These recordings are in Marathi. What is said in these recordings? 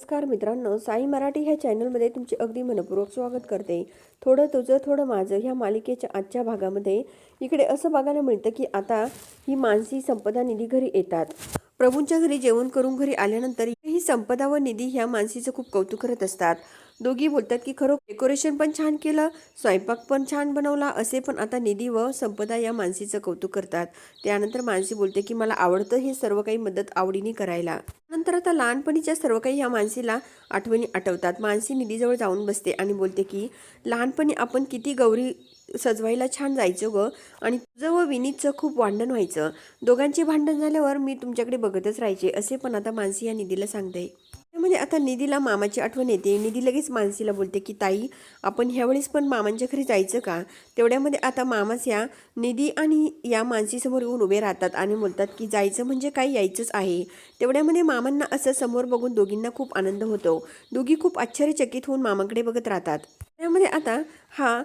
नमस्कार मित्रांनो साई मराठी ह्या चॅनलमध्ये तुमचे अगदी मनपूर्वक स्वागत करते. थोडं तुझं थोडं माझं ह्या मालिकेच्या आजच्या भागामध्ये इकडे असं बघायला मिळतं की आता ही मानसी संपदा निधी घरी येतात. प्रभूंच्या घरी जेवण करून घरी आल्यानंतर ही संपदा व निधी ह्या मानसीचं खूप कौतुक करत असतात. दोघी बोलतात की खरं डेकोरेशन पण छान केलं स्वयंपाक पण छान बनवला असे पण आता निधी व संपदा या मानसीचं कौतुक करतात. त्यानंतर मानसी बोलते की मला आवडतं हे सर्व काही मदत आवडीने करायला. नंतर आता लहानपणीच्या सर्व काही ह्या मानसीला आठवणी आठवतात. मानसी निधीजवळ जाऊन बसते आणि बोलते की लहानपणी आपण किती गौरी सजवायला छान जायचं ग आणि तुझं व विनीतचं खूप भांडण व्हायचं. दोघांचे भांडण झाल्यावर मी तुमच्याकडे बघतच राहायचे असे पण आता मानसी या निधीला सांगते. त्यामध्ये आता निधीला मामाची आठवण येते. निधी लगेच मानसीला बोलते की ताई आपण ह्यावेळेस पण मामांच्या घरी जायचं का? तेवढ्यामध्ये आता मामाच या निधी आणि या मानसीसमोर येऊन उभे राहतात आणि बोलतात की जायचं म्हणजे काय यायचंच आहे. तेवढ्यामध्ये मामांना असं समोर बघून दोघींना खूप आनंद होतो. दोघी खूप आश्चर्यचकित होऊन मामाकडे बघत राहतात. त्यामध्ये आता हा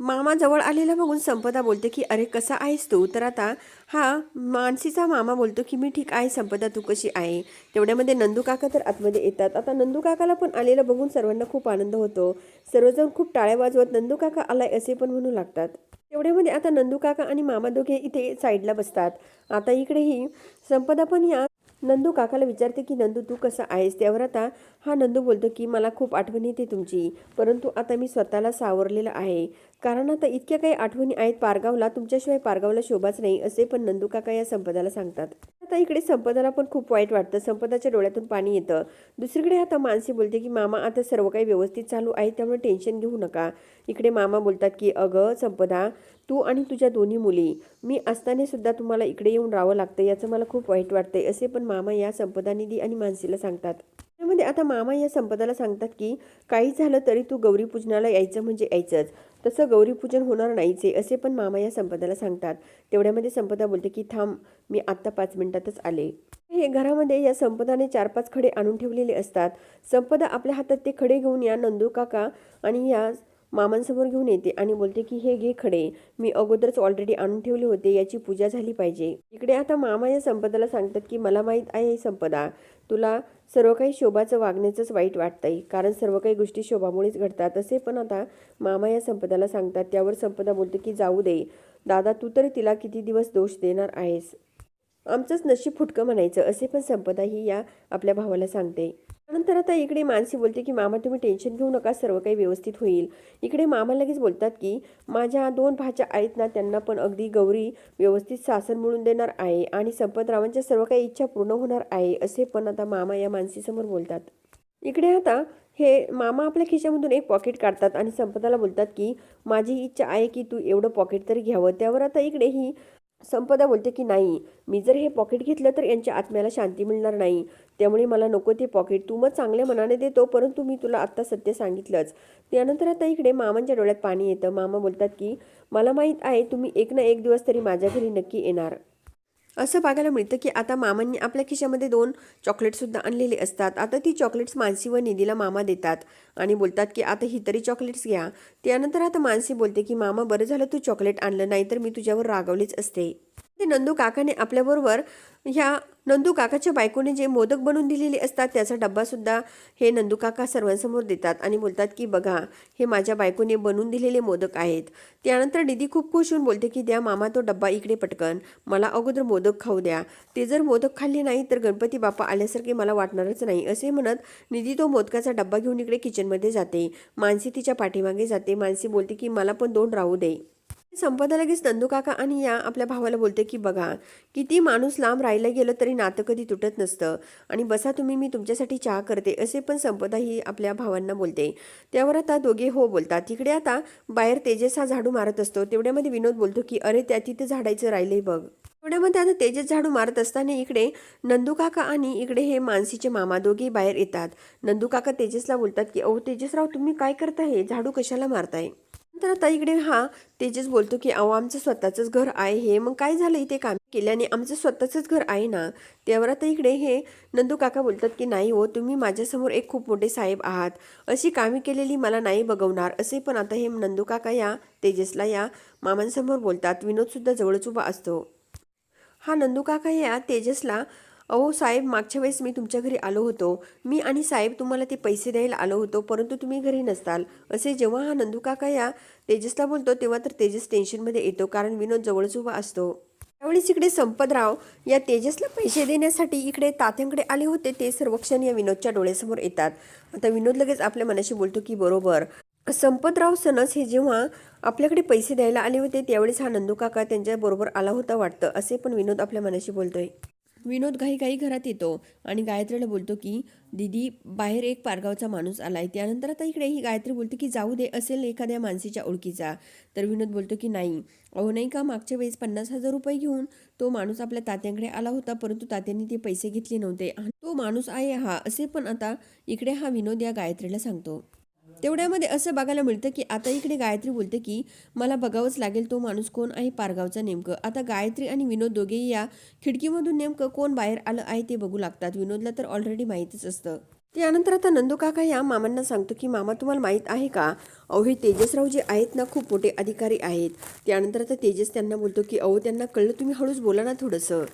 मामा जवळ आलेला बघून संपदा बोलते की अरे कसा आहेस तू? तर आता हा मानसीचा मामा बोलतो की मी ठीक आहे संपदा तू कशी आहे? तेवढ्यामध्ये नंदू काका तर आतमध्ये येतात. आता नंदू काकाला पण आलेलं बघून सर्वांना खूप आनंद होतो. सर्वजण खूप टाळ्या वाजवत नंदू काका आलाय असे पण म्हणू लागतात. तेवढ्यामध्ये आता नंदू काका आणि मामा दोघे इथे साईडला बसतात. आता इकडेही संपदा पण या नंदू काकाला विचारते की नंदू तू कसा आहेस? त्यावर आता हा नंदू बोलतो की मला खूप आठवण येते तुमची. परंतु आता मी स्वतःला सावरलेलं आहे. कारण आता इतक्या काही आठवणी आहेत पारगावला तुमच्याशिवाय पारगावला शोभाच नाही असे पण नंदू काका या संपदाला सांगतात. आता इकडे संपदाला पण खूप वाईट वाटतं. संपदाच्या डोळ्यातून पाणी येतं. दुसरीकडे आता मानसी बोलते की मामा आता सर्व काही व्यवस्थित चालू आहे त्यामुळे टेन्शन घेऊ नका. इकडे मामा बोलतात की अगं संपदा तू आणि तुझ्या दोन्ही मुली मी असतानासुद्धा तुम्हाला इकडे येऊन राहावं लागतं याचं मला खूप वाईट वाटतंय असे पण मामा या संपदा निधी आणि मानसीला सांगतात. त्यामध्ये आता मामा या संपदाला सांगतात की काही झालं तरी तू गौरी पूजनाला यायचं म्हणजे यायचंच. तसं गौरीपूजन होणार नाहीच आहे असे पण मामा या संपदाला सांगतात. तेवढ्यामध्ये संपदा बोलते की थांब मी आत्ता पाच मिनिटातच आले. हे घरामध्ये या संपदाने चार पाच खडे आणून ठेवलेले असतात. संपदा आपल्या हातात ते खडे घेऊन या नंदू काका आणि या मामांसमोर घेऊन येते आणि बोलते की हे घे खडे. मी अगोदरच ऑलरेडी आणून ठेवले होते. याची पूजा झाली पाहिजे. इकडे आता मामा या संपदाला सांगतात की मला माहीत आहे संपदा. तुला सर्व काही शोभाचं वागण्याचंच वाईट वाटतंय. कारण सर्व काही गोष्टी शोभामुळेच घडतात. असे पण आता मामा या संपदाला सांगतात. त्यावर संपदा बोलते की जाऊ दे. दादा तू तरी तिला किती दिवस दोष देणार आहेस? आमचंच नशीब फुटकं म्हणायचं असे पण संपदा ही या आपल्या भावाला सांगते. नंतर आता इकडे मानसी बोलते की मामा तुम्ही टेन्शन घेऊ नका सर्व काही व्यवस्थित होईल. इकडे मामा लगेच बोलतात की माझ्या दोन भाच्या आहेत ना त्यांना पण अगदी गौरी व्यवस्थित सासन मिळून देणार आहे आणि संपतरावांच्या सर्व काही इच्छा पूर्ण होणार आहे असे पण आता मामा या मानसीसमोर बोलतात. इकडे आता हे मामा आपल्या खिशामधून एक पॉकेट काढतात आणि संपदाला बोलतात की माझी इच्छा आहे की तू एवढं पॉकेट तरी घ्यावं. त्यावर आता इकडे ही संपदा बोलते की नाही मी जर हे पॉकेट घेतलं तर यांच्या आत्म्याला शांती मिळणार नाही. त्यामुळे मला नको ते पॉकेट तू मग चांगल्या मनाने देतो परंतु मी तुला आत्ता सत्य सांगितलंच. त्यानंतर आता इकडे मामांच्या डोळ्यात पाणी येतं. मामा बोलतात की मला माहीत आहे तुम्ही एक ना एक दिवस तरी माझ्या घरी नक्की येणार. असं बघायला मिळतं की आता मामांनी आपल्या खिशामध्ये दोन चॉकलेटसुद्धा आणलेले असतात. आता ती चॉकलेट्स मानसी व निधीला मामा देतात आणि बोलतात की आता ही तरी चॉकलेट्स घ्या. त्यानंतर आता मानसी बोलते की मामा बरं झालं तू चॉकलेट आणलं नाही तर मी तुझ्यावर रागवलीच असते. ते नंदू काकाने आपल्याबरोबर ह्या नंदू काकाच्या बायकोने जे मोदक बनवून दिलेले असतात त्याचा डब्बासुद्धा हे नंदू काका सर्वांसमोर देतात आणि बोलतात की बघा हे माझ्या बायकोने बनवून दिलेले मोदक आहेत. त्यानंतर निधी खूप खुश होऊन बोलते की द्या मामा तो डब्बा इकडे पटकन. मला अगोदर मोदक खाऊ द्या. ते जर मोदक खाल्ले नाही तर गणपती बाप्पा आल्यासारखे मला वाटणारच नाही असे म्हणत निधी तो मोदकाचा डब्बा घेऊन इकडे किचनमध्ये जाते. मानसी तिच्या पाठीमागे जाते. मानसी बोलते की मला पण दोन राहू दे. संपदा लगेच नंदूकाका आणि या आपल्या भावाला बोलते की बघा किती माणूस लांब राहायला गेलं तरी नातं कधी तुटत नसतं आणि बसा तुम्ही मी तुमच्यासाठी चहा करते असे पण संपदा ही आपल्या भावांना बोलते. त्यावर आता दोघे हो बोलतात. तिकडे आता बाहेर तेजस हा झाडू मारत असतो. तेवढ्यामध्ये विनोद बोलतो की अरे त्या तिथे झाडायचं राहिलंय बघ. तेवढ्यामध्ये आता तेजस झाडू मारत असताना इकडे नंदूकाका आणि इकडे हे मानसीचे मामा दोघे बाहेर येतात. नंदूकाका तेजसला बोलतात की अहो तेजसराव तुम्ही काय करताय? झाडू कशाला मारताय? तर आता इकडे हा तेजस बोलतो की अहो आमचं स्वतःचंच घर आहे हे. मग काय झालं इथे काम केल्याने आमचं स्वतःचंच घर आहे ना? त्यावर आता इकडे हे नंदू काका बोलतात की नाही हो तुम्ही माझ्यासमोर एक खूप मोठे साहेब आहात. अशी कामे केलेली मला नाही बघवणार. असे पण आता हे नंदू काका या तेजसला या मामांसमोर बोलतात. विनोदसुद्धा जवळच उभा असतो. हा नंदू काका या तेजसला अहो साहेब मागच्या वेळेस मी तुमच्या घरी आलो होतो. मी आणि साहेब तुम्हाला ते पैसे द्यायला आलो होतो परंतु तुम्ही घरी नसताल. असे जेव्हा हा नंदू काका या तेजसला बोलतो तेव्हा तर तेजस टेन्शनमध्ये येतो कारण विनोद जवळच उभा असतो. त्यावेळेस इकडे संपतराव या तेजसला पैसे देण्यासाठी इकडे तात्यांकडे आले होते ते सर्व क्षण या विनोदच्या डोळ्यासमोर येतात. आता विनोद लगेच आपल्या मनाशी बोलतो की बरोबर. संपतराव सनस हे जेव्हा आपल्याकडे पैसे द्यायला आले होते त्यावेळेस हा नंदू काका त्यांच्याबरोबर आला होता वाटतं असे पण विनोद आपल्या मनाशी बोलतोय. विनोद घाई घाई घरात येतो आणि गायत्रीला बोलतो की दीदी बाहेर एक पारगावचा माणूस आलाय. त्यानंतर आता इकडे ही गायत्री बोलते की जाऊ दे असेल एखाद्या माणसीच्या ओळखीचा. तर विनोद बोलतो की नाही. अहो नाही का मागच्या वेळेस पन्नास हजार रुपये घेऊन तो माणूस आपल्या तात्यांकडे आला होता परंतु तात्यांनी ते पैसे घेतले नव्हते. तो माणूस आहे हा असे पण आता इकडे हा विनोद या गायत्रीला सांगतो. तेवढ्यामध्ये असं बघायला मिळतं की आता इकडे गायत्री बोलते की मला बघावंच लागेल तो माणूस कोण आहे पारगावचा नेमकं. आता गायत्री आणि विनोद दोघेही या खिडकीमधून नेमकं कोण बाहेर आलं आहे ते बघू लागतात. विनोदला तर ऑलरेडी माहीतच असतं. त्यानंतर आता नंदू काका या मामांना सांगतो की मामा तुम्हाला माहीत आहे का? अहो हे तेजसराव जे आहेत ना खूप मोठे अधिकारी आहेत. त्यानंतर आता तेजस त्यांना बोलतो की अहो त्यांना कळलं तुम्ही हळूच बोला ना थोडंसं.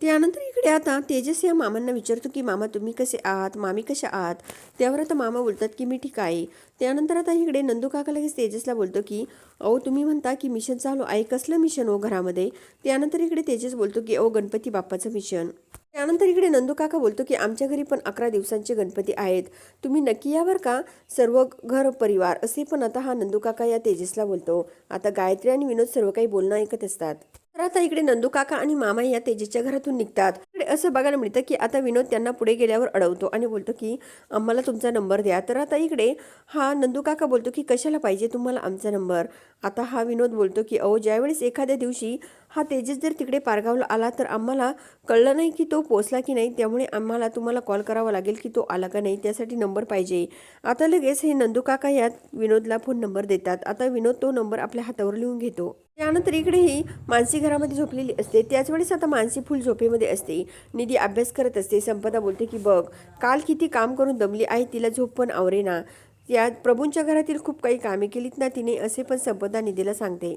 त्यानंतर इकडे आता तेजस या मामांना विचारतो की मामा तुम्ही कसे आहात? मामी कशा आहात? त्यावर आता मामा बोलतात की मी ठीक आहे. त्यानंतर आता इकडे नंदू काका लगेच तेजसला बोलतो की अहो तुम्ही म्हणता की मिशन चालू आहे. कसलं मिशन हो घरामध्ये? त्यानंतर इकडे तेजस बोलतो की अहो गणपती बाप्पाचं मिशन. त्यानंतर इकडे नंदू काका बोलतो की आमच्या घरी पण अकरा दिवसांचे गणपती आहेत. तुम्ही नक्की यावर का? सर्व घर परिवार असे पण आता हा नंदू काका या तेजसला बोलतो. आता गायत्री आणि विनोद सर्व काही बोलणं ऐकत असतात. तर आता इकडे नंदू काका आणि मामा या तेजेच्या घरातून निघतात. असं बघायला मिळतं की आता विनोद त्यांना पुढे गेल्यावर अडवतो आणि बोलतो की आम्हाला तुमचा नंबर द्या. तर आता इकडे हा नंदू काका बोलतो की कशाला पाहिजे तुम्हाला आमचा नंबर? आता हा विनोद बोलतो की अहो ज्यावेळेस एखाद्या दिवशी हा तेजस जर तिकडे पारगावला आला तर आम्हाला कळलं नाही की तो पोचला की नाही. त्यामुळे आम्हाला तुम्हाला कॉल करावा लागेल की तो आला का नाही त्यासाठी नंबर पाहिजे. आता लगेच हे नंदू काका यात विनोदला फोन नंबर देतात. आता विनोद तो नंबर आपल्या हातावर लिहून घेतो. त्यानंतर इकडे ही मानसी घरामध्ये झोपलेली असते. त्याचवेळेस आता मानसी फुल झोपेमध्ये असते. निधी अभ्यास करत असते. संपदा बोलते की बघ काल किती काम करून दमली आहे तिला झोप पण आवरेना. या प्रभूंच्या घरातील खूप काही कामे केलीत ना तिने असे पण संपदा निधीला सांगते.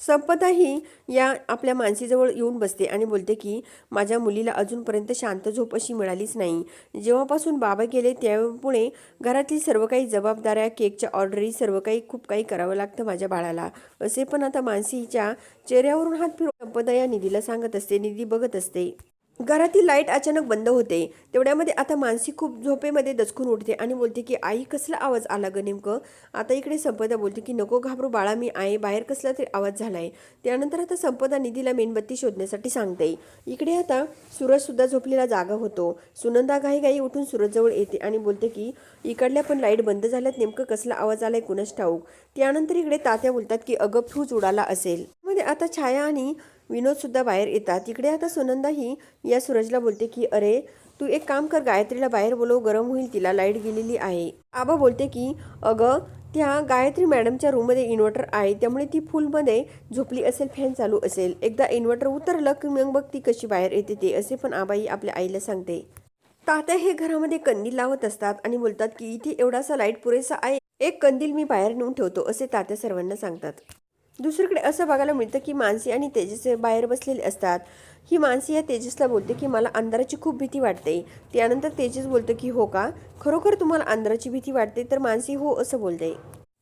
संपदा ही या आपल्या मानसीजवळ येऊन बसते आणि बोलते की माझ्या मुलीला अजूनपर्यंत शांत झोप अशी मिळालीच नाही. जेव्हापासून बाबा गेले त्यामुळे घरातील सर्व काही जबाबदाऱ्या केकच्या ऑर्डरी सर्व काही खूप काही करावं लागतं माझ्या बाळाला. असे पण आता मानसीच्या चेहऱ्यावरून हात फिरून संपदा या निधीला सांगत असते निधी बघत असते. घरातील लाइट अचानक बंद होते. तेवढ्यामध्ये आता मानसी खूप झोपेमध्ये दचकून उठते आणि बोलते की आई कसला आवाज आला ग नेमकं? आता इकडे संपदा बोलते की नको घाबरू बाळा मी आहे. बाहेर कसला तरी आवाज झाला आहे त्यानंतर आता संपदा निधीला मेणबत्ती शोधण्यासाठी सांगते. इकडे आता सूरजसुद्धा झोपलेला जागा होतो. सुनंदा घाईघाई उठून सूरजजवळ येते आणि बोलते की इकडल्या पण लाइट बंद झाल्यात. नेमकं कसला आवाज आला आहे कुणाच ठाऊक? त्यानंतर इकडे तात्या बोलतात की अगं फ्यूज उडाला असेल. मध्ये आता छाया आणि विनोदसुद्धा बाहेर येतात. तिकडे आता सुनंदा ही या सूरजला बोलते की अरे तू एक काम कर गायत्रीला बाहेर बोलव गरम होईल तिला लाइट गेलेली आहे. आबा बोलते की अगं त्या गायत्री मॅडमच्या रूममध्ये इन्व्हर्टर आहे त्यामुळे ती फुलमध्ये झोपली असेल फॅन चालू असेल. एकदा इन्व्हर्टर उतरलं की मग बघ ती कशी बाहेर येते ते असे पण आबाई आपल्या आईला सांगते. तात्या हे घरामध्ये कंदील लावत असतात आणि बोलतात की इथे एवढासा लाइट पुरेसा आहे एक कंदील मी बाहेर नेऊन ठेवतो असे तात्या सर्वांना सांगतात. दुसरीकडे असं बघायला मिळतं की मानसी आणि तेजस बाहेर बसलेले असतात. ही मानसी या तेजसला बोलते की मला अंधाराची खूप भीती वाटते. त्यानंतर तेजस बोलतो की हो का? खरोखर तुम्हाला अंधाराची भीती वाटते? तर मानसी हो असं बोलते.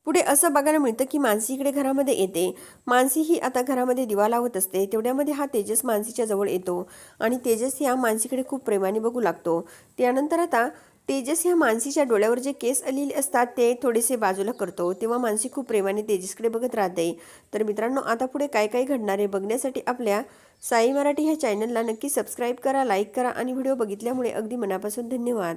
पुढे असं बघायला मिळतं की मानसी इकडे घरामध्ये येते. मानसी ही आता घरामध्ये दिवा लावत असते. तेवढ्यामध्ये हा तेजस मानसीच्या जवळ येतो आणि तेजस या मानसीकडे खूप प्रेमाने बघू लागतो. त्यानंतर आता तेजस ह्या मानसीच्या डोळ्यावर जे केस आलेले असतात ते थोडेसे बाजूला करतो. तेव्हा मानसी खूप प्रेमाने तेजसकडे बघत राहते. तर मित्रांनो आता पुढे काय काय घडणार आहे बघण्यासाठी आपल्या साई मराठी ह्या चॅनलला नक्की सबस्क्राईब करा लाईक करा आणि व्हिडिओ बघितल्यामुळे अगदी मनापासून धन्यवाद.